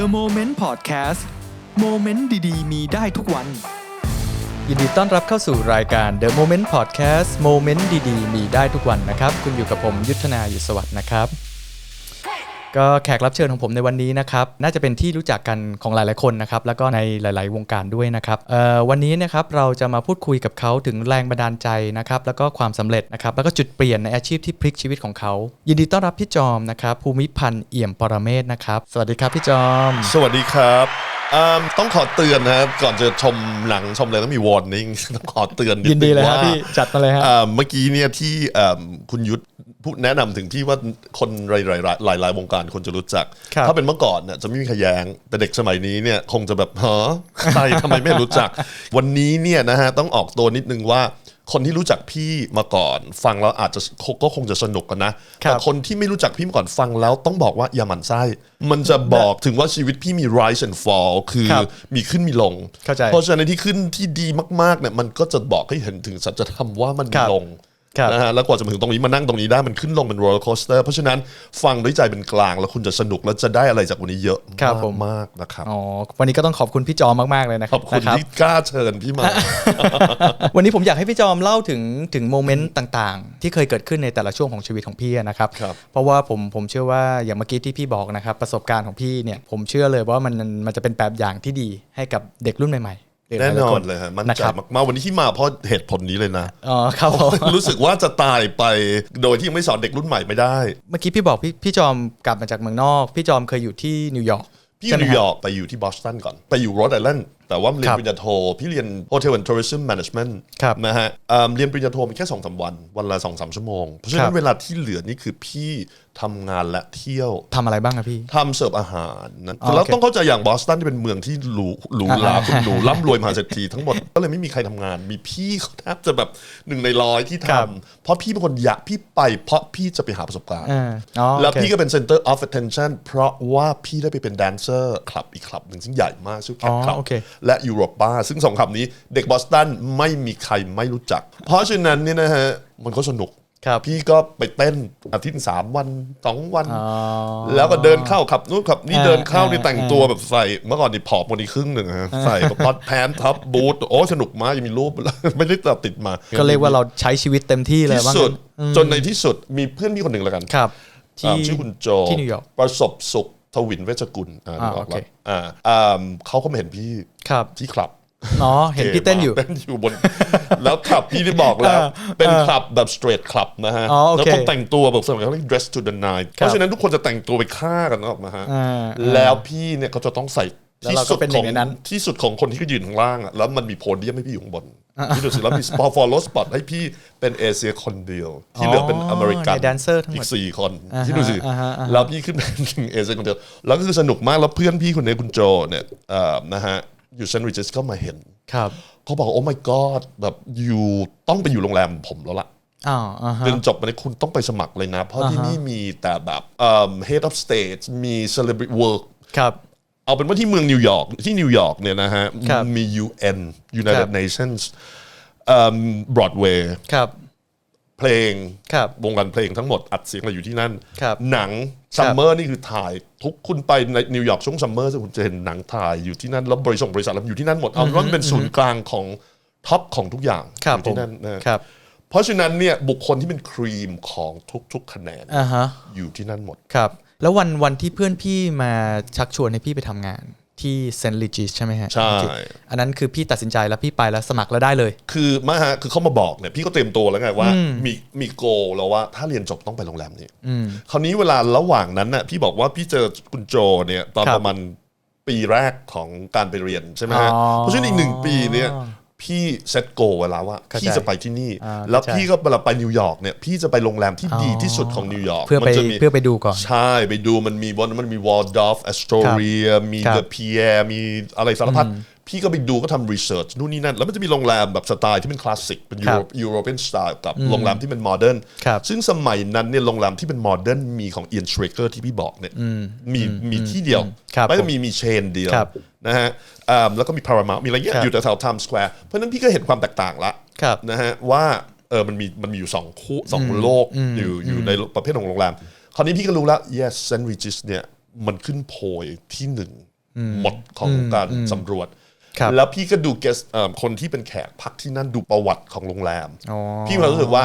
The Moment Podcast โมเมนต์ดีๆ มีได้ทุกวัน ยินดีต้อนรับเข้าสู่รายการ The Moment Podcast โมเมนต์ดีๆ มีได้ทุกวันนะครับ คุณอยู่กับผมยุทธนาอยู่สวัสดิ์นะครับ ก็แขกรับเชิญของผมในวันนี้นะครับน่าจะเป็นที่รู้จักกันของหลายๆคนนะครับแล้วก็ในหลาย ๆ วงการด้วยนะครับเอ่อวันนี้นะครับเราจะมาพูดคุยกับเขาถึงแรงบันดาลใจนะครับแล้วก็ความสำเร็จนะครับแล้วก็จุดเปลี่ยนในอาชีพที่พลิกชีวิตของเขา ยินดีต้อนรับพี่จอมนะครับภูมิพันธ์เอี่ยมปรเมศนะครับสวัสดีครับพี่จอม สวัสดีครับอืมต้องขอเตือนนะครับก่อนจะชมหนังชมอะไรต้องมี warning ต้องขอเตือนนิยินดีเลยครับว่าพี่จัดมาเลยฮะอ่าเมื่อกี้เนี่ยที่อ่าคุณยุทธ พูดแนะนำถึงพี่ว่าคนหลายๆหลายหลายๆวงการคนจะรู้จักครับถ้าเป็นเมื่อก่อนเนี่ยจะไม่มีใครแย้งแต่เด็กสมัยนี้เนี่ยคงจะแบบฮะใครทำไมไม่รู้จัก วันนี้เนี่ยนะฮะต้องออกตัวนิดนึงว่าคนที่รู้จักพี่มาก่อน ฟังแล้วอาจจะก็คงจะสนุกกันนะครับแต่คนที่ไม่รู้จักพี่มาก่อนฟังแล้วต้องบอกว่าอย่าหมั่นไส้ มันจะบอกถึงว่าชีวิตพี่มี rise and fall คือครับมีขึ้นมีลงเข้าใจเพราะฉะนั้นที่ขึ้นที่ดีมากๆเนี่ยมันก็จะบอกให้เห็นถึงสัจธรรมว่ามันคมีรับลงครับ นะฮะแล้วกว่าจะมาถึงตรงนี้มานั่งตรงนี้ได้มันขึ้นลงเป็น roller coaster เพราะฉะนั้นฟังด้วยใจเป็นกลาง แล้วคุณจะสนุกแล้วจะได้อะไรจากวันนี้เยอะครับผม มากๆนะครับ อ๋อวันนี้ก็ต้องขอบคุณพี่จอมมาก ๆ เลยนะคขรัอบคุณนะรับที่กล้าเชิญพี่มา วันนี้ผมอยากให้พี่จอมเล่าถึงถึงโมเมนต์ต่างๆ ที่เคยเกิดขึ้นในแต่ละช่วงของชีวิตของพี่นะครับ ครับ เพราะว่าผมผมเชื่อว่าอย่างเมื่อกี้ที่พี่บอกนะครับประสบการณ์ของพี่เนี่ยผมเชื่อเลยว่ามันมันจะเป็นแบบอย่างที่ดีให้กับเด็กรุ่นใหม่ๆหรือห แน่ลายนๆอคนเลยฮะ มั่นนะใจครับมากๆวันนี้ที่มาเพราะเหตุผลนี้เลยนะอ๋อครับผมรู้สึกว่าจะตายไปโดยที่ยังไม่สอนเด็กรุ่นใหม่ไม่ได้ เมื่อกี้พี่บอกพี่พี่จอมกลับมาจากเมืองนอก พี่จอมเคยอยู่ที่นิวยอร์กพี่อใช่ไหมยู่นิวยฮะอร์กไปอยู่ที่บอสตันก่อน ไปอยู่โรดไอแลนด์ แต่ว่าเรียคนรับปริญญาโทพี่เรียน Hotel and Tourism Management ครับนะฮะเอิ่มเรียนปริญญาโทมันแค่สองสามวัน วันละสองสามชั่วโมง เพราะฉะคนั้รันบเวลาที่เหลือนี่คือพี่ทำงานและเที่ยวทำอะไรบ้างครับพี่ทำเสิร์ฟอาหารนะอ๋อแล้วโอเคต้องเข้าใจอย่างบอสตันที่เป็นเมืองที่หรูหรูหราอ่าคุณหรูร่ำรวยมหาเศรษฐีทั้งหมดก็เลยไม่มีใครทำงาน มีพี่เขาแทบจะแบบหนึ่งในร้อยที่ทครับำเพราะพี่เป็นคนอยากพี่ไป เพราะพี่จะไปหาประสบการณ์อ่าอ๋อแล้วโอเคพี่ก็เป็น center of attention เพราะว่าพี่ได้ไปเป็นแดนเซอร์คลับอีกคลับหนึ่งซึ่งใหญ่มากชื่อแคทอ๋อคลับโอเคและยูโรปาซึ่งสองคำนี้เด็กบอสตันไม่มีใครไม่รู้จัก เพราะฉะนั้นเนี่ยนะฮะมันก็สนุกครับพี่ก็ไปเต้นอาทิตย์สามวันสองวันอ๋อแล้วก็เดินเข้าขับนู้นขับนี่อ่าเดินเข้านี่อ่าแต่งตัวแบบใส่เมื่อก่อนนี่ผอมกว่านี้ครึ่งหนึ่งฮะใส่ก็พอดแพนท็อปบูทโอ้สนุกมากยังมีรูปไม่ได้ติดมา ก็เรียกว่าเราใช้ชีวิตเต็มที่เลยที่ว่าสุงั้ดนจนในที่สุดมีเพื่อนพี่คนหนึ่งแล้วกันครับที่อ่าชื่อคุณโจที่นิวยอร์กประสบสุข ทวินเวชกุลอ่าอ่านึกออกโอเคแล้วอ่าอ่าเขาก็มาเห็นพี่ครับที่คลับอ๋อเห็นพี่เต้นอยู่เต้นอยู่บน แล้วคลับพี่ได้บอกแล้ว เป็นคลับแบบ straight คลับนะฮะอ๋อโอเคแล้วคนแต่งตัวแบบสมัยเขาเรียก dress to the nine เพราะฉะนั้นทุกคนจะแต่งตัวไปฆ่ากันออกมาฮะอ่าแล้วพี่เนี่ยเขาจะต้องใส่ แล้วที่เราก็สุดเป็นหขนึ่องงในนั้น ที่สุดของคนที่เขายืนข้างล่างอะแล้วมันมีโพเดียมให้พี่อยู่ข้างบนที่ดูสิแล้วมีพอ follow spot ให้พี่เป็นเอเชียคนเดียว ที่เหลือเป็นอเมริกันในแดนเซอร์ทั้งหมอีดกสี่คนอ่าฮะที่ดูสิอ่าฮะอ่าฮะแล้วพี่ขึ้นเป็นเอเชียคนเดียวแล้วก็คือสนุกมากแล้วเพื่อนพี่คนนี้คุณโจเนี่ยเอ่อนะฮะอยู่เซนต์ริจิสก็มาเห็นครับเขาบอกโอ้ my god แบบอยู่ต้องไปอยู่โรงแรมผมแล้วล่ะอ๋ออ่าฮะเรียนจบมาเนี่ยคุณต้องไปสมัครเลยนะ เพราะที่นี่มีแต่แบบเอิ่ม head of state มี celebrity work ครับ เอาเป็นว่าที่เมืองนิวยอร์กที่นิวยอร์กเนี่ยนะฮะครับมี UN ครั United บ Nations บรอดเวย์ครับ เพลงครับ วงการเพลงทั้งหมดอัดเสียงเราอยู่ที่นั่น ครับหนังซัมเมอร์นี่คือถ่าย ทุกคุณไปในนิวยอร์กช่วงซัมเมอร์คุณจะเห็นหนังถ่ายอยู่ที่นั่น แล้วบริษัทบริษัทเราอยู่ที่นั่นหมดเอาเป็นว่ามันเป็นศูนย์กลางของท็อปของทุกอย่างครับอยู่ผมที่นั่นนะครับเพราะฉะนั้นเนี่ยบุคคลที่เป็นครีมของทุกๆคะแนนอ่าฮะอยู่ที่นั่นหมด ครับ แล้ววันวันที่เพื่อนพี่มาชักชวนให้พี่ไปทำงานที่เซนต์ลิจิสใช่ไหมฮะใช่ อันนั้นคือพี่ตัดสินใจแล้วพี่ไปแล้วสมัครแล้วได้เลย คือมาฮะคือเขามาบอกเนี่ยพี่ก็เตรียมตัวแล้วไงว่า มีมีโกแล้วว่าถ้าเรียนจบต้องไปโรงแรมนี้คราวนี้เวลาระหว่างนั้นน่ะพี่บอกว่าพี่เจอคุณโจเนี่ยตอนครับประมาณปีแรกของการไปเรียนใช่ไหมฮะอ๋อเพราะฉะนั้นอีกหนึ่งปีเนี่ย พี่เซตโกไว้แล้วว่าเข้าใจพี่จะไปที่นี่อ่าแล้วเข้าใจพี่ก็เวลาไปนิวยอร์กเนี่ยพี่จะไปโรงแรมที่ดีที่สุดของนิวยอร์กเพื่อไปมันจะมีเพื่อไปดูก่อน ใช่ไปดูมันมีวันมันมีวอลดอฟแอสโตเรียมีครับเดอะเพียมีอะไรสารพัด พี่ก็ไปดูก็ทำรีเสิร์ชนู่นนี่นั่น แล้วมันจะมีโรงแรมแบบสไตล์ที่เป็นคลาสสิกเป็นครับยูโรเปียนสไตล์กับโรงแรมที่เป็นโมเดิร์นครับซึ่งสมัยนั้นเนี่ยโรงแรมที่เป็นโมเดิร์นมีของเอียนเทรเกอร์ที่พี่บอกเนี่ยมีมีที่เดียวครับไม่ได้ผมมีมีเชนเดียวครับนะฮะอ่าแล้วก็มี Paramount มีอะไรเงี้ยครับอยู่แถวๆ Times Square เพราะฉะนั้นพี่ก็เห็นความแตกต่างละครับนะฮะว่าเออมันมีมันมีอยู่สองคู่สองโลกอยู่อยู่ในประเภทของโรงแรม คราวนี้พี่ก็รู้แล้ว yes St. Regis เนี่ยมันขึ้นโพยที่หนึ่งหมดของการสำรวจครับ แล้วพี่ก็ดูเกสคนที่เป็นแขกพักที่นั่นดูประวัติของโรงแรมอ๋อพี่มีความรู้สึกว่า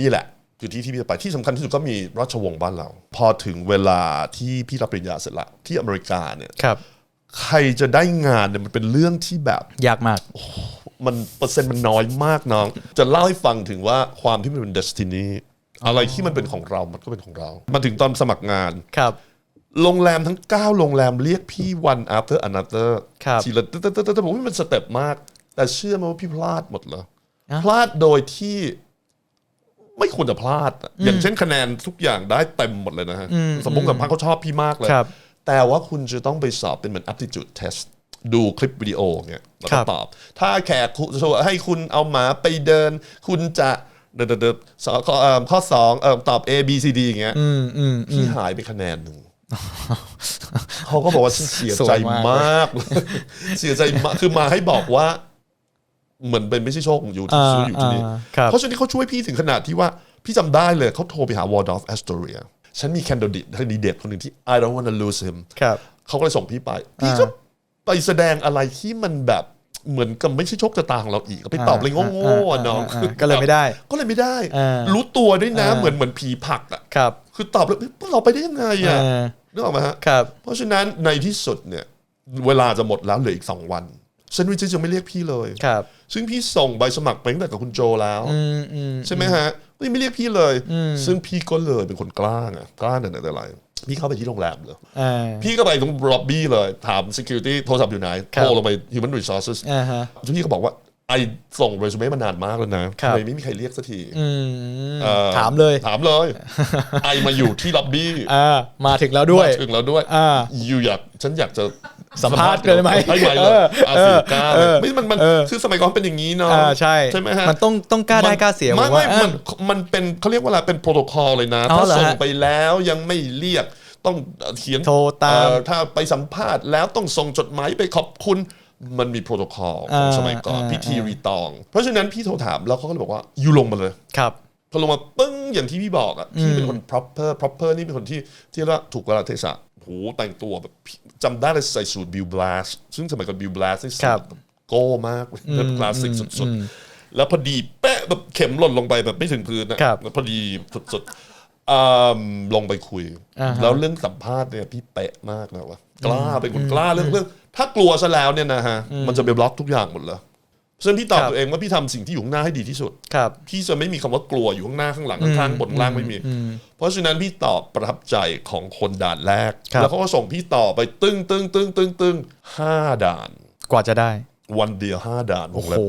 นี่แหละคือที่ที่พี่จะไปที่สำคัญที่สุดก็มีราชวงศ์บ้านเรา พอถึงเวลาที่พี่รับปริญญาเสร็จละที่อเมริกาเนี่ยครับ ใครจะได้งานเนี่ยมันเป็นเรื่องที่แบบยากมากมันเปอร์เซ็นต์มันน้อยมากน้อง จะเล่าให้ฟังถึงว่าความที่มันเป็น destiny อะไรที่มันเป็นของเรา มันก็เป็นของเรามาถึงตอนสมัครงานครับ โรงแรมทั้ง 9 โรงแรมเรียกพี่ one after another ครับทีละตึ๊ดตึ๊ดตึ๊ดตึ๊ดผมว่ามันสเต็ปมาก แต่เชื่อไหมว่าพี่พลาดหมดเลยอะ พลาดโดยที่ไม่ควรจะพลาดอะอย่างเช่นคะแนนทุกอย่างได้เต็มหมดเลยนะฮะ สมมติกับพังเขาชอบพี่มากเลย ครับแต่ว่าคุณจะต้องไปสอบเป็นเหมือน aptitude test ดูคลิปวิดีโอเนี่ยแล้วคก็รับตอบ ถ้าแขกคุณให้คุณเอาหมาไปเดิน คุณจะเดินเดินเดินสข้อเอิ่มข้อสองเอิ่มตอบ A B C D อย่างเงี้ย อืมอืม พี่หายไปคะแนนหนึ่ง เขาก็บอกว่าฉันเสียสวยใจมากมาก เสียใจมากคือมาให้บอกว่า เหมือนเป็นไม่ใช่โชคของอยู่ที่อ่าซื้ออยู่ที่นี่อ่าครับเพราะฉะนั้นเขาช่วยพี่ถึงขนาดที่ว่า พี่จำได้เลยเขาโทรไปหาวอร์ดอฟแอสโตเรียฉันมีแคนดิเดตแคนดิเดตคนหนึ่งที่ I don't want to lose him ครับเขาก็เลยส่งพี่ไป พี่ก็ไปแสดงอะไรที่มันแบบ เหมือนกับไม่ใช่โชคชะตาของเราอีกไปตอบอะไรโง่ๆอะน้องอ่าอ่าก็เลยไม่ได้ ก็เลยไม่ได้อ่ารู้ตัวด้วยนะอ่าเหมือนเหมือนผีผลักอะครับ คือตอบแล้วเอ๊ะเราไปได้ยังไงอะเออนึกออกไหมฮะครับ เพราะฉะนั้นในที่สุดเนี่ยเวลาจะหมดแล้วเหลืออีกสองวันเซนวิชยังไม่เรียกพี่เลยครับ ซึ่งพี่ส่งใบสมัครไปตั้งแต่กับคุณโจแล้วอืมอืมใช่ไหมฮะก็ยังไม่เรียกพี่เลย ซึ่งพี่ก็เลยเป็นคนกล้าไงกล้าแต่ไหนแต่ไร พี่เข้าไปที่โรงแรมเลยอ่าพี่ก็ไปตรงล็อบบี้เลยถาม security โทรศัพท์อยู่ไหนครับโทรลงไป human resources อ่าฮะพี่ก็บอกว่าไอส่งเรซูเม่มานานมากแล้วนะครับทำไมไม่มีใครเรียกสักทีอืมเอ่อถามเลย ถามเลย ไอมาอยู่ที่ล็อบบี้อ่ามาถึงแล้วด้วยมาถึงแล้วด้วยอ่าอยู่อยากฉันอยากจะ สัมภาษณ์เลยไหมได้ไหมเอเลยออาสิกล้าเอเลยอไม่มันมันเออคือสมัยก่อนเป็นอย่างนี้เนาะอ่าใช่ใช่ไหมฮะมันต้องต้องกล้าได้กล้าเสียไม่ผมไม่ว่ามันมันเป็นเขาเรียกว่าอะไรเป็นโปรโตคอลเลยนะอ๋อถ้าเหรอฮะส่งไปแล้วยังไม่เรียกต้องเขียนโทรตามเอ่อถ้าไปสัมภาษณ์แล้วต้องส่งจดหมายไปขอบคุณมันมีโปรโตคอลของอ่าสมัยก่อนอ่าพิธีรีตอง เพราะฉะนั้นพี่โทรถามแล้วเขาก็เลยบอกว่าอยู่ลงมาเลยครับพอลงมาปึ้งอย่างที่พี่บอกอะพี่เป็นคน proper proper นี่เป็นคนที่ที่เรียกว่าถูกกาลเทศะ โหแต่งตัวแบบพี่จำได้เลยใส่สูทบิวบลัสซึ่งสมัยก่อนบิวบลัสนี่สูครัทบแบบโก้มากแบบคลาสสิกสุดๆ แล้วพอดีเป๊ะแบบเข็มหล่นลงไปแบบไม่ถึงพื้นนะครับแล้วพอดีสุดๆอ่าลงไปคุยอ่าฮะแล้วเรื่องสัมภาษณ์เนี่ยพี่เป๊ะมากนะวะกล้าเป็นคนกล้าเรื่องเรื่องถ้ากลัวซะแล้วเนี่ยนะฮะมันจะไปบล็อกทุกอย่างหมดเลย ซึ่งพี่ตอบครับตัวเองว่าพี่ทำสิ่งที่อยู่ข้างหน้าให้ดีที่สุดครับพี่จะไม่มีคำว่ากลัวอยู่ข้างหน้าข้างหลังข้างข้างบนข้างล่างไม่มี เพราะฉะนั้นพี่ตอบประทับใจของคนด่านแรกครับแล้วเขาก็ส่งพี่ต่อไปตึ้งตึ้งตึ้งตึ้งตึ้งห้าด่าน กว่าจะได้ วันเดียวห้าด่านวงเล็บโอ้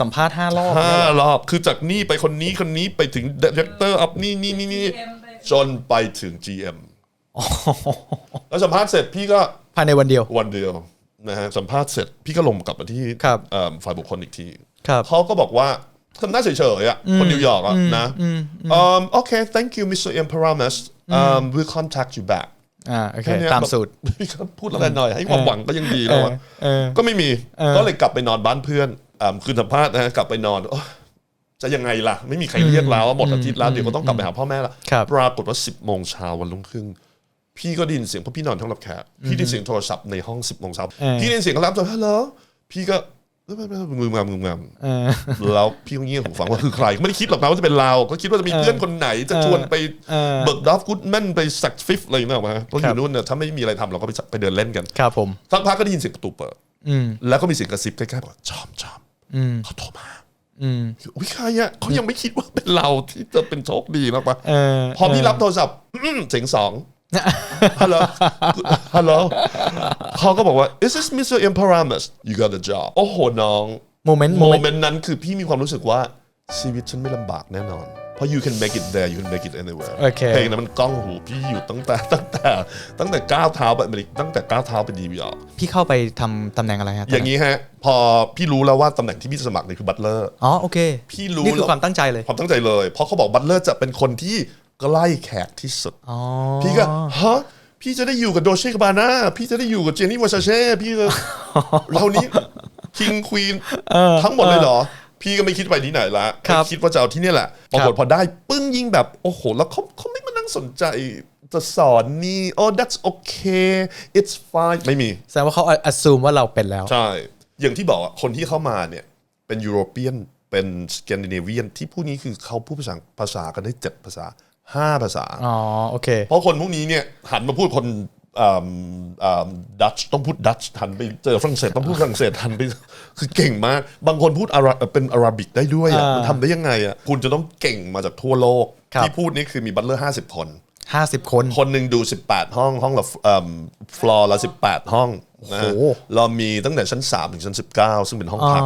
สัมภาษณ์ห้ารอบห้าเนี่ยเหรอรอบคือจากนี่ไปคนนี้คนนี้ไปถึงดีเรคเตอร์อัพนี่นี่นี่นี่จนไปถึง GM แล้วสัมภาษณ์เสร็จพี่ก็ภายในวันเดียววันเดียว นะฮะสัมภาษณ์เสร็จพี่ก็ลงกลับมาที่ครับ เอิ่มฝ่ายบุคคลอีกทีครับ เขาก็บอกว่าทำหน้าเฉยๆอะคนนิวยอร์กอะนะมโอเค thank you Mr. M. Paramus um, we'll contact you back อ่าโอเคแค่นี้ยตามสูตร แบบพี่ก็พูดอะไรหน่อย ให้ความหวังก็ยังดีแล้วอะเออก็ไม่มีเออก็เลยกลับไปนอนบ้านเพื่อนอ่าคืนสัมภาษณ์นะฮะกลับไปนอนโอ๊ยจะยังไงล่ะ ไม่มีใครเรียกแล้วหมดอาทิตย์แล้วเดี๋ยวก็ต้องกลับไปหาพ่อแม่ละครับ ปรากฏว่า 10โมงเช้าวันรุ่งขึ้น พี่ก็ได้ยินเสียงเพราะพี่นอนท้องรับแขกพี่ได้ยินเสียงโทรศัพท์ในห้อง10โมงเช้าเออพี่ได้ยินเสียงเขารับโทรฮัลโหลพี่ก็งืมงำงืมงเออำแล้วพี่ก็เงียบหูฟังว่าคือใคร ไม่ได้คิดหรอกนะว่าจะเป็นเรา ก็คิดว่าจะมีเพื่อนคนไหน จะชวนไปเออเบิร์กดอฟกูดแมนไปสักฟิฟอะไรนะมาเพราะอครัยู่บนู่นเนี่ยถ้าไม่มีอะไรทำเราก็ไปไปเดินเล่นกันครับผมสักพักก็ได้ยินเสียงประตูเปิดอืมแล้วก็มีเสียงกระซิบใกล้ๆบอกชอบชอบอืมเขาโทรมาอืมอุ้ยใครอะเขายังไม่คิดว่าเป็นเราที่จะเป็นโชคดีนะปะเออพอพี่รับโทรศัพท์อื้อเสียงสอง ฮัลโหลฮัลโหลเขาก็บอกว่า is this Mr. Imperamus you got a job โอ้โหน้องโมเมนต์โมโมเมนต์เมนต์นั้นคือพี่มีความรู้สึกว่าชีวิตฉันไม่ลำบากแน่นอน เพราะ you can make it there you can make it anywhere โอเคเพลงนั้นมันก้องหูพี่อยู่ตั้งแต่ตั้งแต่ตั้งแต่ก้าวเท้าไปอเมริกตั้งแต่ก้าวเท้าไปนิวยอร์กพี่เข้าไปทำตำแหน่งอะไรฮะตอย่างนี้ฮะ พอพี่รู้แล้วว่าตำแหน่งที่พี่จะสมัครเนี่ยคือบัตเลอร์อ๋อโอเค พี่รู้นี่คือแล้วความตั้งใจเลยความตั้งใจเลย เพราะเขาบอกบัตเลอร์จะเป็นคนที่ ใกล้แขกที่สุดอ๋อพี่ก็ฮะพี่จะได้อยู่กับโดเช่กบาน่าพี่จะได้อยู่กับเจนนี่วาชาเช่พี่จะเรานี้คิงควีนทั้งหมดเลยเหรอ พี่ก็ไม่คิดไปที่ไหนละครับคิดว่าจะเอาที่เนี่ยแหละปรากฏพอได้ปึ้งยิ่งแบบโอ้โห แล้วเขาเขาไม่มานั่งสนใจจะสอนนี่ oh that's okay it's fine ไม่มีแสดงว่าเขาอัดซูมว่าเราเป็นแล้ว ใช่ อย่างที่บอกอะคนที่เข้ามาเนี่ย เป็นยุโรเปียนเป็นสแกนดิเนเวียนที่พวกนี้คือเขาพูดภาษาภาษากันได้เจ็ดภาษา ห้าภาษา อ๋อ โอเค เพราะคนพวกนี้เนี่ยหันมาพูดคนดัตช์ต้องพูดดัตช์หันไปเจอฝรั่งเศสต้องพูดฝรั่งเศสหันไปคือเก่งมาก บางคนพูดอาราเป็นอาราบิกได้ด้วยอะอ่ามัมันทำได้ยังไงอะคุณจะต้องเก่งมาจากทั่วโลกครับที่พูดนี่คือมีบัตเลอร์ห้าสิบคนห้าสิบคน คนหนึ่งดู18ห้องห้องละฟลอร์ละ18ห้องนะฮะโอ้โหเรามีตั้งแต่ชั้น3ถึงชั้น19ซึ่งเป็นห้องอ๋อพัก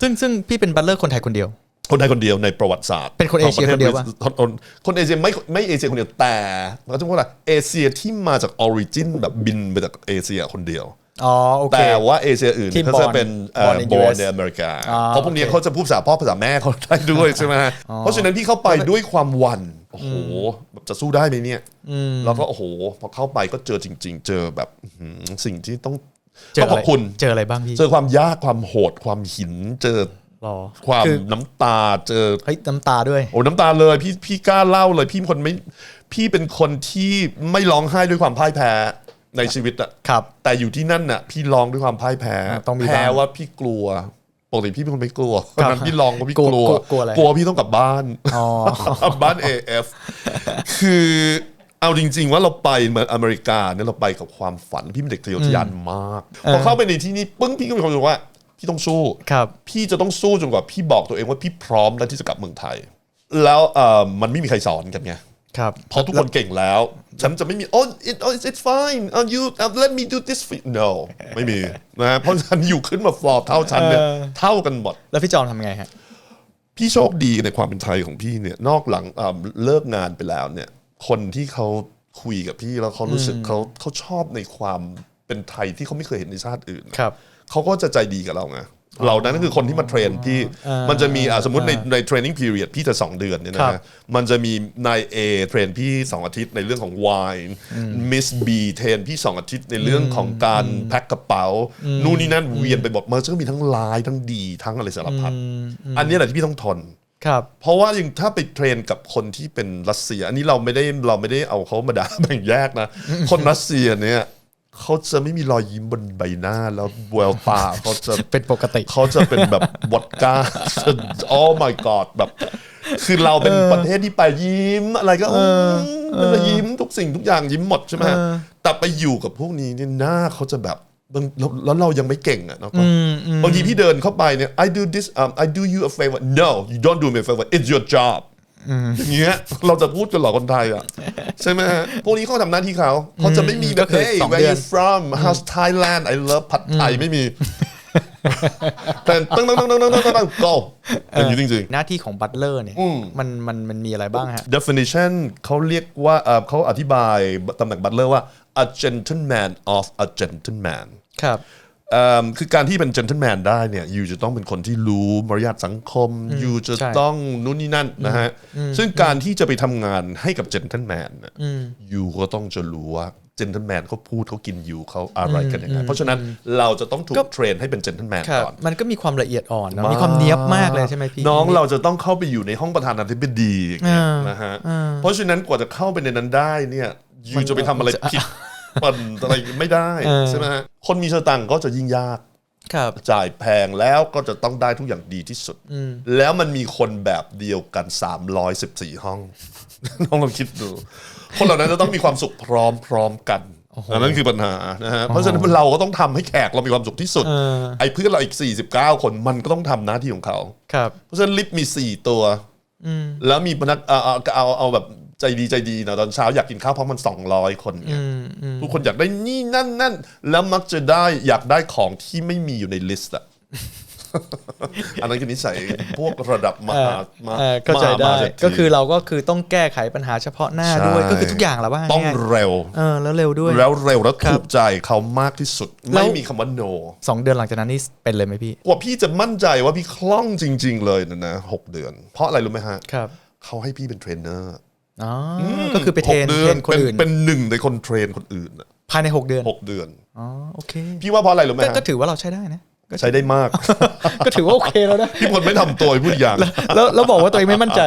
ซึ่งซึ่งพี่เป็นบัตเลอร์คนไทยคนเดียว คนไทยคนเดียวในประวัติศาสตร์เป็นคนเอเชียขงคนเดียวปะคนคนคนเอเชียไม่ไม่เอเชียคนเดียวแต่เราจะพูดว่าเอเชียที่มาจากออริจินแบบบินมาจากเอเชียคนเดียว อ๋อโอเค แต่ว่าเอเชียอื่นที่เขาจะ born เป็น born in บอ US ลในอเมริกาอ่าเพราะพวกนี้โอเค เขาจะพูดภาษาพ่อภาษาแม่เขาได้ด้วยใช่ไหมเพราะฉะนั้นพี่เข้าไปด้วยความหวันโอ้โหแบบจะสู้ได้ไหมเนี่ยแล้วก็โอ้โหพอเข้าไปก็เจอจริง ๆ เจอแบบอื้อหือสิ่งที่ต้องเจอต้องอะขไรอบคุณ เจออะไรบ้างพี่ เจอความยากความโหดความหิน เจอ รอความคือน้ำตาเจอ เฮ้ยน้ำตาด้วย โอ้น้ำตาเลยพี่พี่กล้าเล่าเลยพี่เป็นคนไม่พี่เป็นคนที่ไม่ร้องไห้ด้วยความพ่ายแพ้ในชีวิตอะครับ แต่อยู่ที่นั่นน่ะ พี่ร้องด้วยความพ่ายแพ้อ่าต้องมีแพ้บ้างว่าพี่กลัวปกติพี่เป็นคนไม่กลัวครับนั้นพี่ร้องว่าพี่กลักวลัวกลัวกลัวอะไร กลัวพี่ต้องกลับบ้าน อ๋อ บ้าน AF คือเอาจริง ๆ ว่าเราไปเหมือนอเมริกาเนี่ยเราไปกับความฝันพี่เป็นเด็กทะเยอทะยานมาก พอเข้าไปในที่นี้ปึ้งพี่ก็มีความรู้สึกว่า พี่ต้องสู้ครับพี่จะต้องสู้จนกว่าพี่บอกตัวเองว่าพี่พร้อมแล้วที่จะกลับเมืองไทย แล้วเอ่อมันไม่มีใครสอนกันไงครับเพราะทุกคนเก่งแล้ว ฉันจะไม่มี oh it oh it's it's fine oh you uh, let me do this for you." no ไม่มีนะเพราะฉันอยู่ขึ้นมาฟลอร์เท่าฉันเนี่ยเออเท่ากันหมด แล้วพี่จอมทำไงฮะ พี่โชคดีในความเป็นไทยของพี่เนี่ยนอกหลังอ่าเลิกงานไปแล้วเนี่ย คนที่เขาคุยกับพี่แล้วเขารู้สึกเขาเขาชอบในความเป็นไทยที่เขาไม่เคยเห็นในชาติอื่นครับ เขาก็จะใจดีกับเราไงเหล่านั้นก็คือคนที่มาเทรนพี่อ่ามัมันจะมีอะสมมติในในเทรนนิ่งพีเรียดพี่จะ 2 เดือนเนี่ยครันะบฮะมันจะมีนาย A เทรนพี่ 2 อาทิตย์ในเรื่องของไวน์มิส B เทรนพี่ 2 อาทิตย์ในเรื่องของการแพ็คกระเป๋า นู่นนี่นั่นเวียนไปหมดมันก็มีทั้งร้ายทั้งดีทั้งอะไรสารพัดอันนี้แหละที่พี่ต้องทนครับเพราะว่าอย่างถ้าไปเทรนกับคนที่เป็นรัสเซีย อันนี้เราไม่ได้เราไม่ได้เอาเขามาด่าแบ่งแยกนะ คนรัสเซียเนี่ย เขาจะไม่มีรอยยิ้มบนใบหน้าแล้วแววตาเขาจะเป็นปกติ เขาจะเป็นแบบวอดก้า oh my god แบบ คือเราเป็นประเทศที่ไปยิ้มอะไรก็อืมมันยิ้มทุกสิ่งทุกอย่างยิ้มหมดใช่ไหมฮะแต่ไปอยู่กับพวกนี้เนี่ยหน้าเขาจะแบบบางแล้วแล้วเรายังไม่เก่งอะเนาะบางทีพี่เดินเข้าไปเนี่ย I do this um, I do you a favor no you don't do me a favor it's your job อย่างเงี้ยเราจะพูดกันเหรอคนไทยอะ ใช่ไหมฮะพวกนี้เขาทำหน้าที่เขาเขาจะไม่มีแบก็บคือ hey สอง where เดือน you from how's Thailand I love ผัดไทยไม่มีแต่ตึ้งตึ้งตึ้งตึ้งตึ้งตึ้งตึ้ง go อย่างนี้จริงหน้าที่ของบัตเลอร์เนี่ยมันมันมันมีอะไรบ้างฮะๆ definition เขาเรียกว่าเอ่อเขาอธิบายตำแหน่งบัตเลอร์ว่า a gentleman of a gentleman ครับ เอิ่มคือการที่เป็น gentleman ได้เนี่ยยูจะต้องเป็นคนที่รู้มารยาทสังคมยูจะใช่ ต้องนู่นนี่นั่นนะฮะ ซึ่งการที่จะไปทำงานให้กับ gentleman เนี่ยยูก็ต้องจะรู้ว่า gentleman เขาพูดเขากินอยู่เขาอะไรกันยังไงเพราะฉะนั้นเราจะต้องถูกเทรนให้เป็น gentleman ครับก่อน มันก็มีความละเอียดอ่อนเนอะมีความเนี้ยบมากเลยใช่ไหมพี่ น้องเราจะต้องเข้าไปอยู่ในห้องประธานาธิบดีอย่างเงี้ยอ่านนะฮะ เพราะฉะนั้นกว่าจะเข้าไปในนั้นได้เนี่ยยูจะไปทำอะไรผิด ปั่นอะไรไม่ได้ใช่ไหมฮะคนมีสตังค์ก็จะยิ่งยากครับจ่ายแพงแล้วก็จะต้องได้ทุกอย่างดีที่สุด แล้วมันมีคนแบบเดียวกัน 314 ห้องน้องลองคิดดู คนเหล่านั้นจะต้องมีความสุขพร้อมๆกันอันนั้นคือปัญหานะฮะเพราะฉะนั้นเราก็ต้องทำให้แขกเรามีความสุขที่สุดเออไอ้เพื่อนเราอีก 49 คนมันก็ต้องทำหน้าที่ของเขาครับเพราะฉะนั้นลิฟต์มี 4 ตัวแล้วมีพนักเอาเอาเอาเอาแบบ ใจดีใจดีนะตอนเช้าอยากกินข้าวเพราะมัน 200 คนเนี่ยทุกคนอยากได้นี่นั่นนั่นแล้วมักจะได้อยากได้ของที่ไม่มีอยู่ในลิสต์อะอันนั้นคือนิสัยพวกระดับมหามาเออเข้าใจมหได้ศรษฐีก็คือเราก็คือต้องแก้ไขปัญหาเฉพาะหน้าด้วยใช่ก็คือทุกอย่างแหละว่าต้องง่ายเร็วๆเออแล้วเร็วด้วย แล้วเร็วแล้วครับถูกใจเขามากที่สุดแล้วไม่มีคำว่า no สองเดือนหลังจากนั้นนี่เป็นเลยไหมพี่กว่าพี่จะมั่นใจว่าพี่คล่องจริง ๆ เลยนะนะหกเดือน เพราะอะไรรู้ไหมฮะครับเขาให้พี่เป็นเทรนเนอร์ อ๋ออก็คือไปเทรนหกเดืเทรนคนอื่น เป็นเป็นหนึ่งในคนเทรนคนอื่นอะภายในหกเดือนหกเดือน อ๋อโอเคพี่ว่าเพราะอะไรรู้ไหมก็ฮะก็ถือว่าเราใช้ได้นะ ก็ใช้ได้มาก ก็ถือว่าโอเคแล้วนะพี่พลไม่ทำตัวพูดอย่าง แล้วแล้วบอกว่าตัวเองไม่มั่นใจ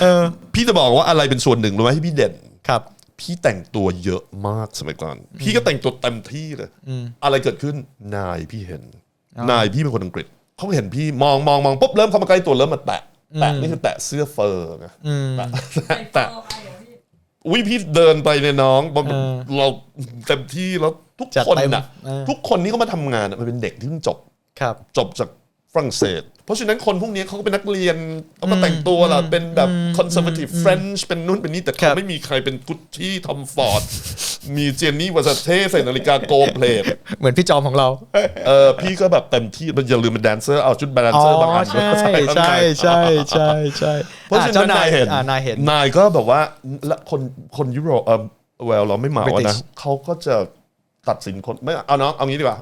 เออพี่จะบอกว่าอะไรเป็นส่วนหนึ่งรู้ไหมที่พี่เด่น ครับ พี่แต่งตัวเยอะมากสมัยก่อน พี่ก็แต่งตัวเต็มที่เลยอะไรเกิดขึ้นนายพี่เห็น นายพี่เป็นคนอังกฤษเขาเห็นพี่มองมองมองปุ๊บเริ่มเข้ามาใกล้ตัวเริ่มมาแตะ แตะนี่คือแตะเสื้อเฟอร์ไงแตะแตะอุ้ยพี่เดินไปเนี่ยน้องบอกเราเต็มที่แล้วทุกจัดคนเต็มน่ะเออทุกคนที่เขามาทำงานน่ะมันเป็นเด็กที่เพิ่งจบครับจบจากฝรั่งเศสเพ ราะฉะนั้นคนพวกนี้เขาก็เป็นนักเรียนเขามาแต่งตัวล่ะเป็นแบบ conservative French เป็นนู่นเป็นนี่แต่ครัเขาบไม่มีใครเป็นกุชชี่ทอมฟอร์ดมีเจนนี่วาซาเท่ใส่นาฬิกาโกลเพลทเหมือนพี่จอมของเราเออพี่ก็แบบเต็มที่มันอย่าลืมเป็นแดนเซอร์เอาชุดแดนอ๋อเซอร์บางอันใช่ใส่ข้างใช่ในใช่ใช่ใช่เพราะฉะอ่นั้นจ้นายเห็นอ่านายเห็นนายก็แบบว่าและคนคนยุโรปเออเวลเราไม่เหมาอะนะ British เขาก็จะตัดสินคนไม่เอาเนาะเอางี้ดีกว่า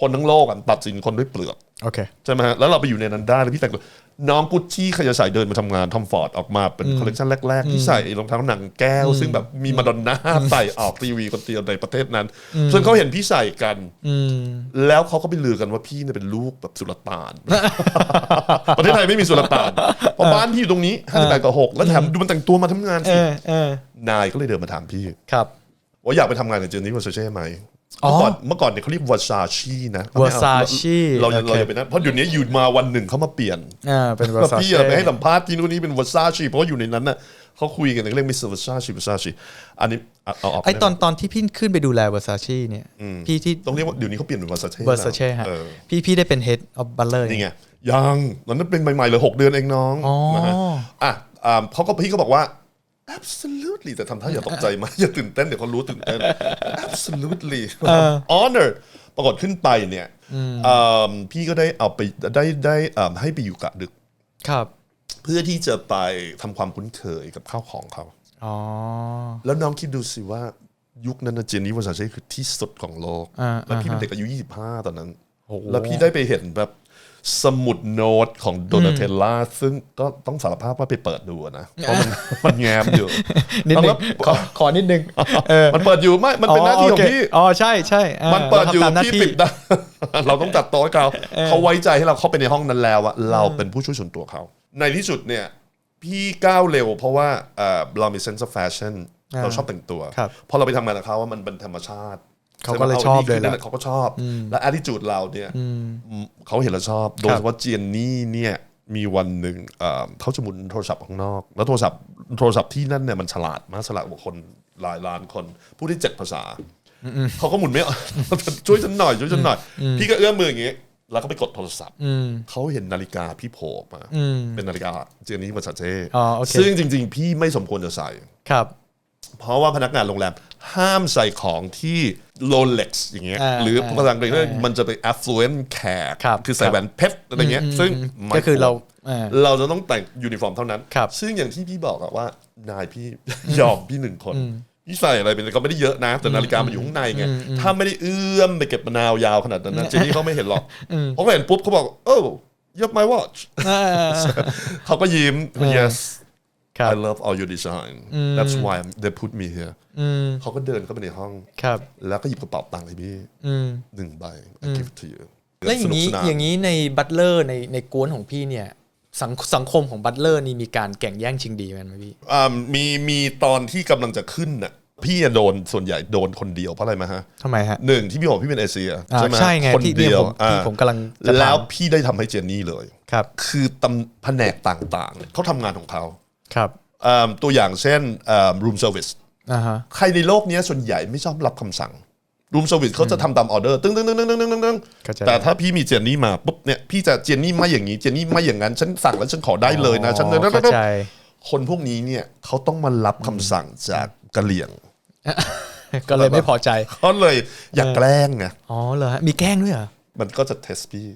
คนทั้งโลกอะตัดสินคนด้วยเปลือก โอเคใช่ไหมฮะแล้วเราไปอยู่ในนั้นได้แล้วพี่แต่งตัวน้องกุชชี่ใครจะใส่เดินมาทำงานทอมฟอร์ดออกมาเป็นคอลเลคชันแรก ๆ ที่ใส่รองเท้าหนังแก้ว ซึ่งแบบมีมาดอนน่าใส่ออกทีวีคนเดียวในประเทศนั้นซึ่งเขาเห็นพี่ใส่กันอืมแล้วเขาก็ไปลือกันว่าพี่เนี่ยเป็นลูกแบบสุลต่าน ประเทศไทยไม่มีสุลต่านเพราะบ้านพี่อยู่ตรงนี้ห้าสิบแปดกับหกแล้วแถมดูมันแต่งตัวมาทำงานเอสิอเออนายก็เลยเดินมาถามพี่ครับว่าอยากไปทำงานกับเจนนี่วอร์ซาเช่ไหมอ๋อ เมื่อก่อนเมื่อก่อนเนี่ยเขาเรียกวอร์ซาชีนะ Versace เราเราโอเคเราอย่าไปนะเพราะเดี๋ยวนี้อยู่มาวันหนึ่งเขามาเปลี่ยนอ่าเป็นแล้ว Versace พี่อะไปให้สัมภาษณ์ที่นู่นนี่เป็นวอร์ซาชีเพราะว่าอยู่ในนั้นน่ะเขาคุยกันเรื่องมิสเตอร์วอร์ซาชีวอร์ซาชีอันนี้เอาเอาออกไอตอนด้หมตอนที่พี่ขึ้นไปดูแล Versace เนี่ยพี่ที่ต้องเรียกว่าเดี๋ยวนี้เขาเปลี่ยนเป็นวอร์ซาเช่ Versace ฮะพี่พี่ได้เป็น head of butler นี่ไงยังตอนนั้นเป็นใหม่ๆเลยหกเดือนเองน้องอ๋อนะฮะอะอ่าเขาก็พี่ก็บอกว่า absolutely แต่ทำท่าอย่าตกใจมากอย่าตื่นเต้นเดี๋ยวเขารู้ตื่นเต้น absolutely honor ปรากฏขึ้นไปเนี่ยอ่าพี่ก็ได้เอาไปได้ได้อ่าให้ไปอยู่กะดึกครับ เพื่อที่จะไปทำความคุ้นเคยกับข้าวของเขาอ๋อแล้วน้องคิดดูสิว่ายุคนั้นนะเจนนี่วอร์ซาเช่คือที่สุดของโลกอ่าแล้วพี่เป็นเด็กอายุ 25 ตอนนั้น แล้วพี่ได้ไปเห็นแบบ สมุดโน้ตของโดนาเทลล่าซึ่งก็ต้องสารภาพว่าไปเปิดดูอะนะเพราะมันมันแง้มอยู่นิดนึแล้งวขอขอนิดนึงเออมันเปิดอยู่ไม่มันเป็นหน้าที่ของโเคพี่อ๋อใช่ใช่อ่ามันเปิดอยู่ราทำตามหน้าพี่ที่ปิดได้เราต้องจัดโต๊ะให้เขาเขาไว้ใจให้เราเข้าไปในห้องนั้นแล้วอะเราเป็นผู้ช่วยส่วนตัวเขา ในที่สุดเนี่ยพี่ก้าวเร็ว เพราะว่าเอ่อเรามี sense of fashion อ่าเราชอบแต่งตัวครับพอเราไปทำงานกับเขาว่ามันเป็นธรรมชาติ เขาก็เลยใไหมชอบาเลยนี่แหคืละเขาก็ชอบ และ attitude เราเนี่ยเขาเห็นเราชอบ โดยครัเฉบพาะเจียนนี่เนี่ยมีวันหนึ่งเอ่อเขาจะหมุนโทรศัพท์ข้างนอก แล้วโทรศัพท์โทรศัพท์ที่นั่นเนี่ยมันฉลาดมากฉลาดกว่าคนหลายล้านคนพูดได้เจ็ดภาษาเขาก็หมุนไม่ออกช่วยฉันหน่อยช่วยฉันหน่อย พี่ก็เอื้อมมืออย่างงี้แล้วก็ไปกดโทรศัพท์อืมเขาเห็นนาฬิกาพี่โผล่ออกมาอืมเป็นนาฬิกาเจนี่มาซาเช่อ๋อโอเคซึ่งจริง ๆ พี่ไม่สมควรจะใส่ครับ เพราะว่าพนักงานโรงแรมห้ามใส่ของที่ Rolex อย่างเงี้ยอ่าหรืออ่าภาษาอังกฤษเรียกมันจะไป affluent แขกครับคือใส่แหวนเพชรอะไรเงี้ยซึ่งไม่ก็คือเราวอ่าเราจะต้องแต่งยูนิฟอร์มเท่านั้นครับซึ่งอย่างที่พี่บอกอะว่านายพี่ยอมพี่หนึ่งคนพี่ใส่อะไรเป็นก็ไม่ได้เยอะนะ แต่นาฬิกามันอยู่ข้างในไงถ้าไม่ได้เอื้อมไปเก็บมะนาวยาวขนาดนั้นนะเจนนี่เขาไม่เห็นหรอกเพราะเขาเห็นปุ๊บเขาบอก oh you have my watch อ่าเขาก็ยิ้ม yes ครับ I love all your design that's why they put me here เขาก็เดินเข้าไปในห้องครับแล้วก็หยิบกระเป๋าตังค์ให้พี่อืมหนึ่งใบ I give it to you แล้วอย่างนี้สกสนอย่างนี้ในบัตเลอร์ในในกวนของพี่เนี่ยสังสังคมของบัตเลอร์นี่มีการแข่งแย่งชิงดีไหมพี่อ่ามีมีตอนที่กำลังจะขึ้นน่ะพี่อะโดนส่วนใหญ่โดนคนเดียวเพราะอะไรมาฮะทำไมฮะหนึ่งที่พี่บอกพี่เป็นเอเชียอ่าใช่ไหมใช่ไงคนที่เดียวเนี่ยผมที่อ่าผมกำลังจะถามแล้วพี่ได้ทำให้เจนนี่เลยครับ คือตำแผนกต่างๆเนี่ยเขาทำงานของเขา ครับอ่าตัวอย่างเช่นอ่า room service อ่าฮะใครในโลกเนี้ยส่วนใหญ่ไม่ชอบรับคำสั่ง room service เขาจะทำตามออเดอร์ตึ้งตึ้งตึ้งตึ้งตึ้งตึ้งตึ้งเข้าใจแต่ถ้าพี่มีเจนนี่มาปุ๊บเนี่ยพี่จะเจนนี่ไม่อย่างนี้เจนนี่ไม่อย่างนั้น ฉันสั่งแล้วฉันขอได้เลยนะ ฉันอ๋อเข้าใจคนพวกนี้เนี่ยเขาต้องมารับคำสั่งจากกะเหลี่ยง ก็เลยไม่พอใจเขาเลยอยากแกล้งไงอ๋อเหรอฮะมีแกล้งด้วยเหรอมันก็จะเทสพี่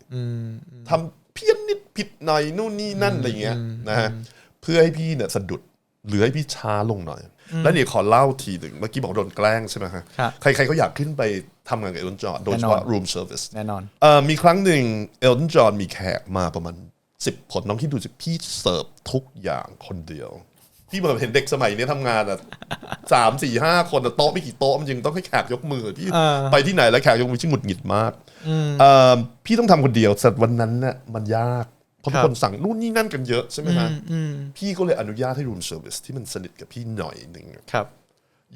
ทำเพี้ยนนิดผิดหน่อยนู่นนี่นั่นอะไรเงี้ยนะฮะเพื่อให้พี่เนี่ยสะดุดหรือให้พี่ช้าลงหน่อย แล้วนี่ขอเล่าทีหนึ่งเมื่อกี้บอกโดนแกล้งใช่ไหมฮะครับใครๆก็อยากขึ้นไปทำงานกับเอลนจอห์นโดยเฉพาะ แน่นอน room service แน่นอน เอ่อมีครั้งหนึ่งเอลนจอห์นมีแขกมาประมาณสิบคนน้องคิดดูสิพี่เสิร์ฟทุกอย่างคนเดียว พี่เหมือนเห็นเด็กสมัยนี้ทำงานอะ สามสี่ห้าคนอะโต๊ะไม่กี่โต๊ะมันยังต้องให้แขกยกมือพี่อ่าไปที่ไหนแล้วแขกยกมือชิ่งหงุดหงิดมากเอ่อพี่ต้องทำคนเดียวแต่วันนั้นน่ะมันยาก เพราะทุกคนสั่งนู่นนี่นั่นกันเยอะใช่ไหมฮะพี่ก็เลยอนุญาตให้ room service ที่มันสนิทกับพี่หน่อยหนึ่งครับ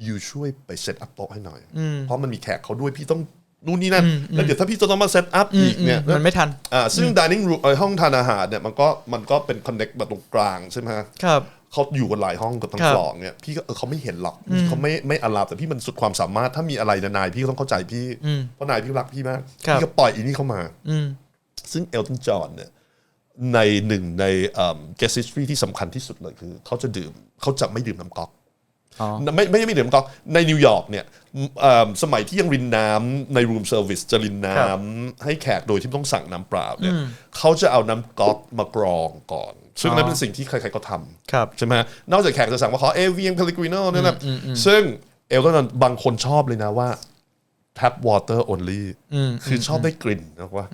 ยูช่วยไปเซตอัพโต๊ะให้หน่อย เพราะมันมีแขกเขาด้วยพี่ต้องนู่นนี่นั่นแล้วเดี๋ยวถ้าพี่จะต้องมาเซตอัพอีกเนี่ยมันไม่ทันอ่าซึ่ง dining room เอ่อห้องทานอาหารเนี่ยมันก็มันก็เป็น connect มาตรงกลางใช่ไหมฮะครับเขาอยู่กันหลายห้องกับทั้งครับฟลอร์เนี่ยพี่ก็เออเขาไม่เห็นหรอกเขาไม่ไม่อาลาบแต่พี่มันสุดความสามารถถ้ามีอะไรนะนายพี่ก็ต้องเข้าใจพี่เพราะนายพี่รักพี่มากครับพี่ก็ปล่อยอีนี่เข้ามาอืมซึ่งเอลตันจอห์นเนี่ย ในหนึ่งในเอ่อ guest history ที่สำคัญที่สุดเลยคือเขาจะดื่มเขาจะไม่ดื่มน้ำก๊อกอ๋อไม่ไม่ไม่ดื่มน้ำก๊อกในนิวยอร์กเนี่ยเอิ่มสมัยที่ยังรินน้ำใน room service จะรินน้ำให้แขกโดยที่ไม่ต้องสั่งน้ำเปล่าเนี่ยเขาจะเอาน้ำก๊อกมากรองก่อน ซึ่งนั่นเป็นสิ่งที่ใครๆก็ทำครับใช่ไหมนอกจากแขกจะสั่งว่าขอเอเวียงเพลิกริโนนั่นแหละซึ่งเอลก็บางคนชอบเลยนะว่า tap water only คือชอบได้กลิ่นนะว่า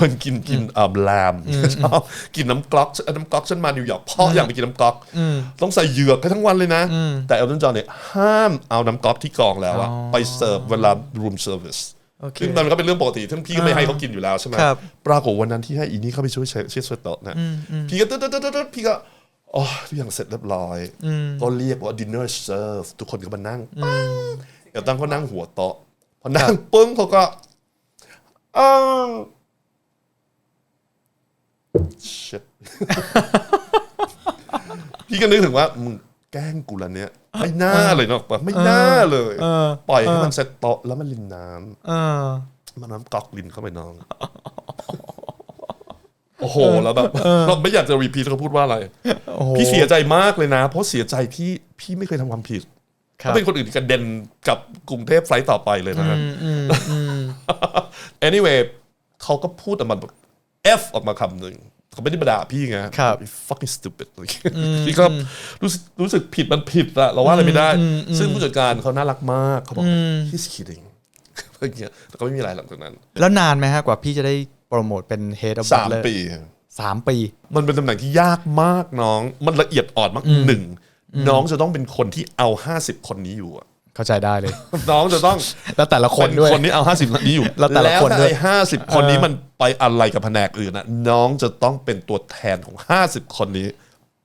มันกินกินอ่าแลมชอบกินน้ำกล็อกน้ำกล็อกฉันมานิวยอร์กพ่ออยากไปกินน้ำกล็อกต้องใส่เหยือกกันทั้งวันเลยนะ แต่เอลตันจอห์นเนี่ยห้ามเอาน้ำกล็อกที่กรองแล้วอะไปเสิร์ฟเวลา room service โอเคซึ่งมันก็เป็นเรื่องปกติทั้งพี่ก็ไม่ให้เขากินอยู่แล้วใช่ไหมครับปรากฏวันนั้นที่ให้อีนี่เข้าไปช่วยเช็ดเช็ดโต๊ะนะพี่ก็ตึ๊ดตึ๊ดตึ๊ดตึ๊ดพี่ก็อ๋อทุกอย่างเสร็จเรียบร้อย ก็เรียกว่า dinner serve ทุกคนก็มานั่งปังเดี๋ยวตั้งเขานั่งหัวโต๊ะ พอนั่งปึ้งเขาก็อ้าว shit พี่ก็นึกถึงว่ามึงแกล้งกูละเนี่ยไม่น่าเลยเนาะไม่น่าเลยเออปล่อยให้มันเสร็จโต๊ะแล้วมันรินน้ำเออมันน้ำก๊อกลินเข้าไปน้อง โอ้โหแล้วแบบเราไม่อยากจะรีพีทเขาพูดว่าอะไรโอ้โหพี่เสียใจมากเลยนะ เพราะเสียใจที่พี่ไม่เคยทำความผิดครับ ถ้าเป็นคนอื่นกระเด็นกับกรุงเทพไฟล์ต่อไปเลยนะฮะ anyway เขาก็พูดออกมาแบบ F ออกมาคำหนึ่งเขาไม่ได้มาด่าพี่ไง ครับ You fucking stupid เลยพี่ก็รู้สึกรู้สึกผิดมันผิดอะเราว่าอะไรไม่ได้ ซึ่งผู้จัดการเขาน่ารักมากเขาบอก he's kidding อะไรอย่างเงี้ยแต่ก็ไม่มีอะไรหลังจากนั้น แล้วนานไหมฮะกว่าพี่จะได้โปรโมทเป็น Head of สาม Butler ปี สามปี มันเป็นตำแหน่งที่ยากมากน้อง มันละเอียดอ่อนมากหนึ่ง น้องจะต้องเป็นคนที่เอา 50 คนนี้อยู่อะเข้าใจได้เลย น้องจะต้องแล้วแต่ละคนเป็นด้วยคนที่เอา 50นี้อยู่ แล้วแต่ละคนถ้าด้วยไอ้ห้าสิบคนนี้มันไปอะไรกับแผนกอื่นนะน้องจะต้องเป็นตัวแทนของ 50 คนนี้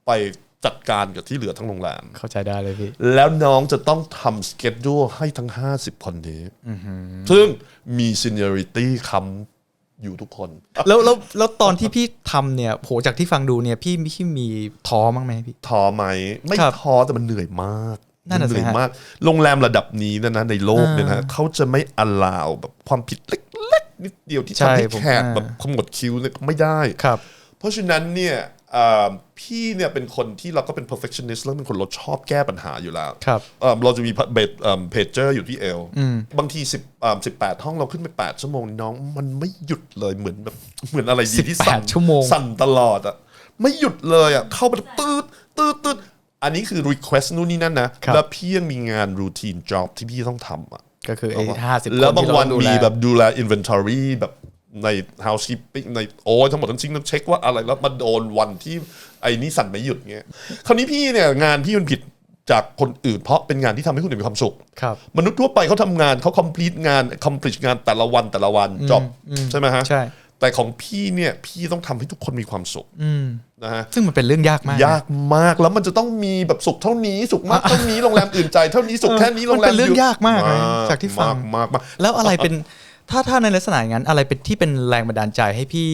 ไปจัดการกับที่เหลือทั้งโรงแรมเข้าใจได้เลยพี่แล้วน้องจะต้องทำสเกจดูให้ทั้ง 50 คนนี้ซึ่งมี seniority คำ อยู่ทุกคน แล้วแล้วแล้วตอนที่พี่ทำเนี่ยโหจากที่ฟังดูเนี่ยพี่พี่มีท้อมั้งไหมพี่ ท้อไหมไม่ครับท้อแต่มันเหนื่อยมากนั่นน่ะเหนื่อยสิฮะมาก โรงแรมระดับนี้นะนะในโลกเนี่ยนะเขาจะไม่อลาวแบบความผิดเล็กๆนิดเดียวที่ใช่ทำให้ผมแขกแบบขมวดคิ้วเนี่ยไม่ได้ ครับ เพราะฉะนั้นเนี่ยอ่า พี่เนี่ยเป็นคนที่เราก็เป็น perfectionist แล้วเป็นคนเราชอบแก้ปัญหาอยู่แล้วครับเอิ่มเราจะมีเบสเพจเจอร์อยู่ที่เอลบางทีสิบสิบแปดห้องเราขึ้นไปแปดชั่วโมงน้องมันไม่หยุดเลยเหมือนแบบเหมือนอะไรดีที่สั่น18ชั่วโมงสั่นตลอดอะไม่หยุดเลยอะเข้าไปตืดตืดตืดอันนี้คือ request นู่นนี่นั่นนะครับแล้วพี่ยังมีงาน routine job ที่พี่ต้องทำอะก็คือไอ้ห้าสิบแล้วบางวันที่เรมีดูลแบบดูแล inventory แบบ ใน housekeeping ในโอ้ยทั้งหมดทั้งสิ้นต้องเช็คว่าอะไรแล้วมาโดนวันที่ไอ้นี่สั่นไม่หยุดเงี้ยคราวนี้พี่เนี่ยงานพี่มันผิดจากคนอื่นเพราะเป็นงานที่ทำให้คนอื่นมีความสุข ครับ มนุษย์ทั่วไปเขาทำงานเขา complete งาน accomplish งานแต่ละวันแต่ละวันจบใช่ไหมฮะใช่แต่ของพี่เนี่ยพี่ต้องทำให้ทุกคนมีความสุขนะฮะซึ่งมันเป็นเรื่องยากมากนะยากมากแล้วมันจะต้องมีแบบสุขเท่านี้สุขมากเท่านี้โรงแรมอื่นใจายเท่านี้สุขแค่นี้โรงแรมมันเป็นเรื่องยากมากนะจากที่ฟังมากมากมากแล้วอะไรเป็น ถ้าถ้าในลักษณะอย่างนั้น อะไรเป็นที่เป็นแรงบันดาลใจให้พี่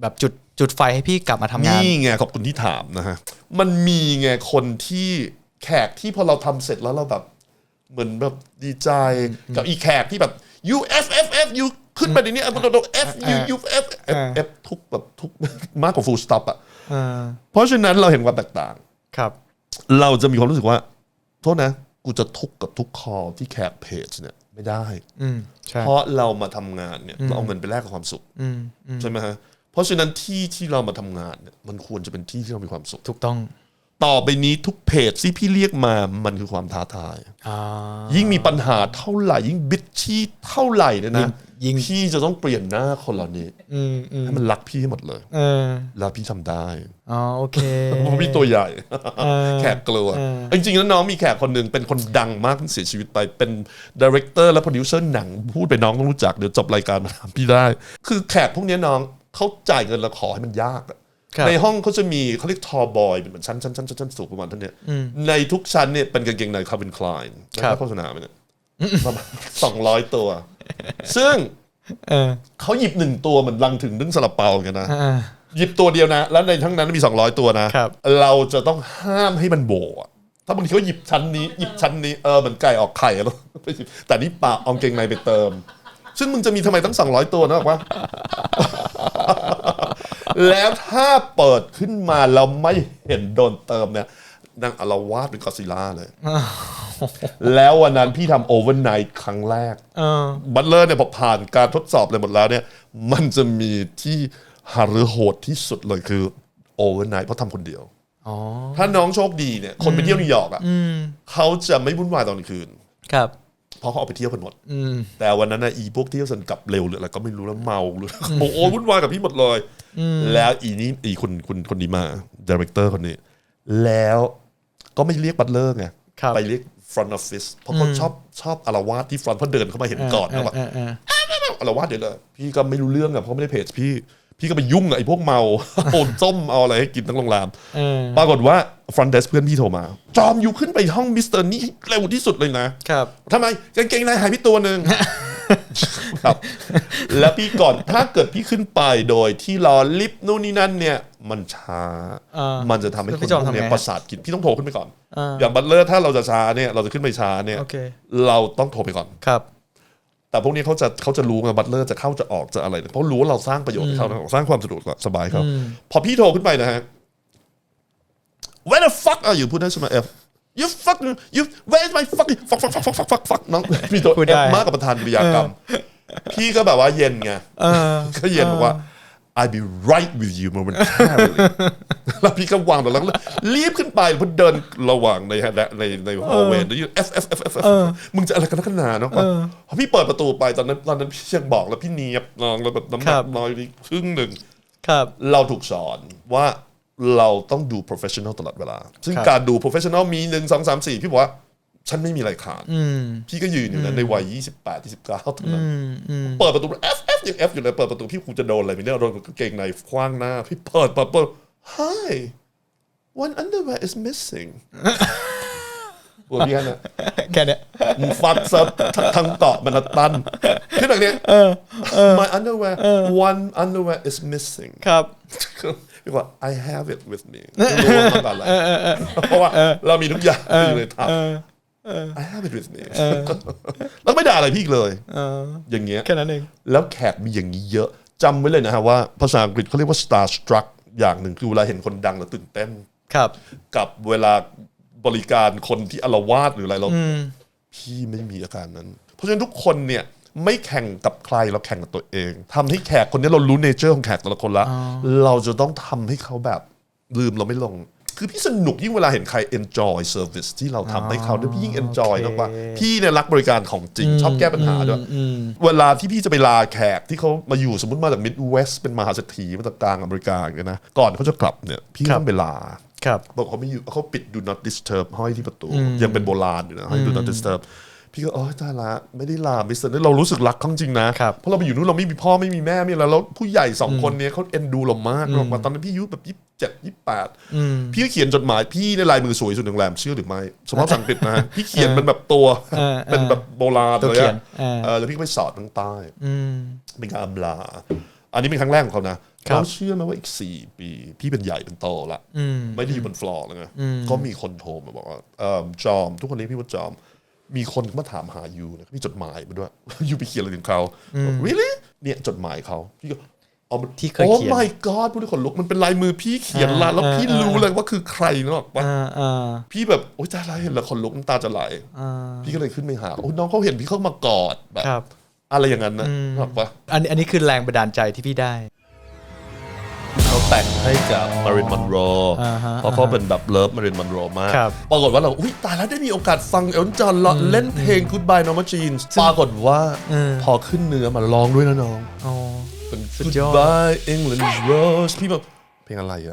แบบจุดจุดไฟให้พี่กลับมาทำงาน นี่ไงขอบคุณที่ถามนะฮะ มันมีไงคนที่แขกที่พอเราทำเสร็จแล้วเราแบบ เหมือนแบบดีใจกับอีแขกที่แบบ U F F F U ขึ้นไปในนี้ F F U U F F F ทุกแบบทุกมากกว่า full stop อะเออเพราะฉะนั้นเราเห็นความแตกต่าง ครับ เราจะมีความรู้สึกว่า โทษนะ กูจะทุกข์กับทุกคอที่แขกเพจเนี่ย ไม่ได้ อืมใช่เพราะเรามาทำงานเนี่ยเราเอาเงินไปแลกกับความสุขอืมอืมใช่ไหมฮะเพราะฉะนั้นที่ที่เรามาทำงานเนี่ยมันควรจะเป็นที่ที่เรามีความสุข ถูกต้องต่อไปนี้ทุกเพจที่พี่เรียกมามันคือความท้าทาย อ่ายิ่งมีปัญหาเท่าไหร่ ยิ่งบิดชี้เท่าไหร่เนี่ยนะ ยิ่งพี่จะต้องเปลี่ยนหน้าคนเหล่านี้อืมอืมให้มันรักพี่ให้หมดเลย เออแล้วพี่ทำได้อ๋อโอเค เพราะพี่ตัวใหญ่เออแขกกลัวเออจริงๆแล้วน้องมีแขกคนหนึ่งเป็นคนดังมากที่เสียชีวิตไปเป็นดีเรคเตอร์และโปรดิวเซอร์หนัง พูดไปน้องต้องรู้จักเดี๋ยวจบรายการมาถามพี่ได้ คือแขกพวกเนี้ยน้องเขาจ่ายเงินแล้วขอให้มันยากอะครับ ในห้องเขาจะมีเขาเรียกทอบอยเป็นเหมือนชั้นชั้นชั้นชั้นชั้นสูงประมาณเท่าเนี้ยในทุกชั้นเนี่ยเป็นกางเกงในคาร์บินคลายครับ โฆษณาไปเนี่ยประมาณสองร้อยตัว ซึ่งเออเขาหยิบหนึ่งตัวเหมือนลังถึงนึ่งซาลาเปาเหมือนกันนะอ่าหยิบตัวเดียวนะ แล้วในทั้งนั้นมี 200 ตัวนะครับเราจะต้องห้ามให้มันโบอะถ้าบางทีเขาหยิบชั้นนี้หยิบชั้นนี้เออเหมือนไก่ออกไข่แล้วไปหยิบแต่นี่ปากเอากางเกงในไปเติม ซึ่งมึงจะมีทำไมตั้ง200ตัวนะบอกว่า แล้วถ้าเปิดขึ้นมาแล้วไม่เห็นโดนเติมเนี่ย นั่งอารวาสเป็นกอดซิลล่าเลย แล้ววันนั้นพี่ทำโอเวอร์ไนท์ครั้งแรกเออบัตเลอร์เนี่ยพอผ่านการทดสอบเลยหมดแล้วเนี่ย มันจะมีที่หารือโหดที่สุดเลยคือโอเวอร์ไนท์เพราะทำคนเดียวอ๋อถ้าน้องโชคดีเนี่ย คนไปเที่ยวนิวยอร์กอะเขาจะไม่วุ่นวายตอนกลางคืน ครับเพราะเขาออกไปเที่ยวกันหมดอืมแต่วันนั้นนะอีพวกเที่ยวสันกลับเร็วหรืออะไรก็ไม่รู้แล้วเมาหรือโอ้โหวุ่นวายกับพี่หมดเลยแล้วอีนี้อีคุณคุณคนนี้มาดีเรคเตอร์คนนี้ แล้ว ก็ไม่เรียกบัตเลอร์ไงครับไปเรียก front office เพราะเขาชอบชอบอารวาสที่ front เพราะเดินเข้ามาเห็นก่อนแล้วแบบเออเอออารวาสเดี๋ยวเลยพี่ก็ไม่รู้เรื่องอะเพราะไม่ได้เพจพี่พี่ก็ไปยุ่งกับไอ้พวกเมาโอนส้มเอาอะไรให้กินทั้งโรงแรมเออปรากฏว่า front desk เพื่อนพี่โทรมา จอมอยู่ขึ้นไปห้องมิสเตอร์นี่เร็วที่สุดเลยนะ ครับทำไมกางเกงในหายพี่ตัวหนึ่ง ครับ แล้วพี่ก่อนถ้าเกิดพี่ขึ้นไปโดยที่รอลิฟต์นู่นนี่นั่นเนี่ยมันช้าอ่ามัมันจะทำให้แล้วคพี่นจอมพวกเนี้ยทำไง ประสาทกินพี่ต้องโทรขึ้นไปก่อน อ่าอย่างบัตเลอร์ถ้าเราจะช้าเนี่ยเราจะขึ้นไปช้าเนี่ยโอเค เราต้องโทรไปก่อน ครับ แต่พวกนี้เขาจะเขาจะรู้ไงบัตเลอร์จะเข้าจะออกจะอะไรเนี่ยเพราะรู้ว่าเราสร้างประโยชน์ให้เขาสร้างความสะดวกสบายเขาพอพี่โทรขึ้นไปนะฮะ Where the fuck are you พูดได้ใช่ไหม F you fuck you where is my fucking fuck fuck fuck fuck fuck fuck fuck น้องมีตัวพูดได้ F มากกับประธานกิริยากรรม พี่ก็แบบว่าเย็นไงเออก็เย็นบอกว่า I'll be right with you momentarily แล้วพี่ก็วางตัวแล้วก็รีบขึ้นไปเพราะเดินระหว่างในในในฮอลเวย์แล้วยืน F F F F F มึงจะอะไรกันนักหนาเนาะพอพี่เปิดประตูไปตอนนั้นตอนนั้นพี่ยังบอกแล้วพี่เนียบนองแล้วแบบน้ำหคนัรักบ น้อยนิดครึ่งหนึ่ง ครับ เราถูกสอนว่า เราต้องดู professional ตลอดเวลา ซึ่งครับการดู professional มีหนึ่งสองสามสี่พี่บอกว่า ฉันไม่มีอะไรขาดอืมพี่ก็ยืนอยู่นั้นในวัย28 29เท่านั้นอืมอืมเปิดประตู F F ยัง F อยู่เลยเปิดประตูพี่คงจะโดนอะไรไม่ได้โดนกางเกงในคว้างหน้า พี่เปิดเปิดเปิด Hi one underwear is missing ตัวพี่แค่นั้นแค่เนี้ยมึงฟัดซับทั้งเกาะมันตันขึ้นแบบนี้ My underwear one underwear is missing ครับ พี่บอกว่า I have it with me ไม่รู้ว่ามันอะไรเพราะว่าเรามีทุกอย่างอยู่ในถัง I have it with me แล้วไม่ด่าอะไรพี่อีกเลยเอออย่างเงี้ยแค่นั้นเองแล้วแขกมีอย่างนี้เยอะจำไว้เลยนะฮะว่าภาษาอังกฤษเขาเรียกว่า star struck อย่างหนึ่งคือเวลาเห็นคนดังแล้วตื่นเต้นครับ กับเวลาบริการคนที่อารวาสหรืออะไรเราพี่ไม่มีอาการนั้น เพราะฉะนั้นทุกคนเนี่ย ไม่แข่งกับใครเราแข่งกับตัวเองทำให้แขกคนนี้เรารู้เนเจอร์ของแขกแต่ละคนละ เราจะต้องทำให้เขาแบบลืมเราไม่ลง คือพี่สนุกยิ่งเวลาเห็นใคร enjoy service ที่เราทำให้เขาด้วยพี่ยิ่ง enjoy โอเคมากกว่าพี่เนี่ยรักบริการของจริงชอบแก้ปัญหาด้วยเวลาที่พี่จะไปลาแขกที่เขามาอยู่สมมติมาจากมิดเวสเป็นมหาเศรษฐีมาจากกลางอเมริกาอย่างเงี้ยนะก่อนเขาจะกลับเนี่ยพี่ครับต้องไปลาครับบอกเขาไม่อยู่เขาปิด do not disturb ห้อยที่ประตู ยังเป็นโบราณอยู่นะห้อย do not disturb พี่ก็โอ๊ยตายละไม่ได้ลามิสเตอร์เรารู้สึกรักเขาจริงนะครับเพราะเราไปอยู่นู้นเราไม่มีพ่อไม่มีแม่ไม่มีอะไรแล้วผู้ใหญ่สองคนเนี้ยเขาเอ็นดูเรามากเรามาตอนนั้นพี่อายุแบบยี่สิบเจ็ดยี่สิบแปดพี่ก็เขียนจดหมายพี่ในลายมือสวยสุดในโรงแรมเชื่อหรือไม่สมมติภาษาอังกฤษนะฮะพี่เขียนเป็นแบบตัวเออเป็นแบบโบราณตัวเลยเขียอะนเออเออแล้วพี่ก็ไปสอดทางใต้อืมเป็นการอำลาอันนี้เป็นครั้งแรกของเขานะครับเขาเชื่อไหมว่าอีกสี่ปี พี่เป็นใหญ่เป็นโตละอืมไม่ได้อยู่บนฟลอร์แล้วไงก็มีคนโทรมาบอกว่าเออจอม ทุกคนนี้พี่ว่าจอม มีคนมาถามหายูนะมีจดหมายมาด้วยยูไปเขียนอะไรถึงเขาบอก really เนี่ยจดหมายเขาพี่ก็เอามาที่เคยโอ้เขียน my god พูดด้วยคนลุกมันเป็นลายมือพี่เขียนละอ่าแล้วพี่อ่ารู้เลยว่าคือใครเนกอะปะอ่าอ่าพี่แบบโอ๊ยตายแล้วเห็นแล้วคนลุกน้ำตาจะไหลอ่าพี่ก็เลยขึ้นไปหาโอ้ยน้องเขาเห็นพี่เข้ามากอดแบบครับอะไรอย่างนั้นนะนึกออกปะอันนี้อันนี้คือแรงบันดาลใจที่พี่ได้เขา แต่งให้กับมารินมอนโรอ่าฮะเพราะเขาเป็นแบบเลิฟมารินมอนโรมาก ครับปรากฏว่าเรา อุ้ยตายแล้วได้มีโอกาสฟังเอลจอนเล่นเพลง Goodbye Norma Jeans ปรากฏว่าอืมพอขึ้นเนื้อมาร้องด้วยนะน้อง อ๋อ เป็นสุดยอด Goodbye England's Rose พี่แบบเพลงอะไรอะ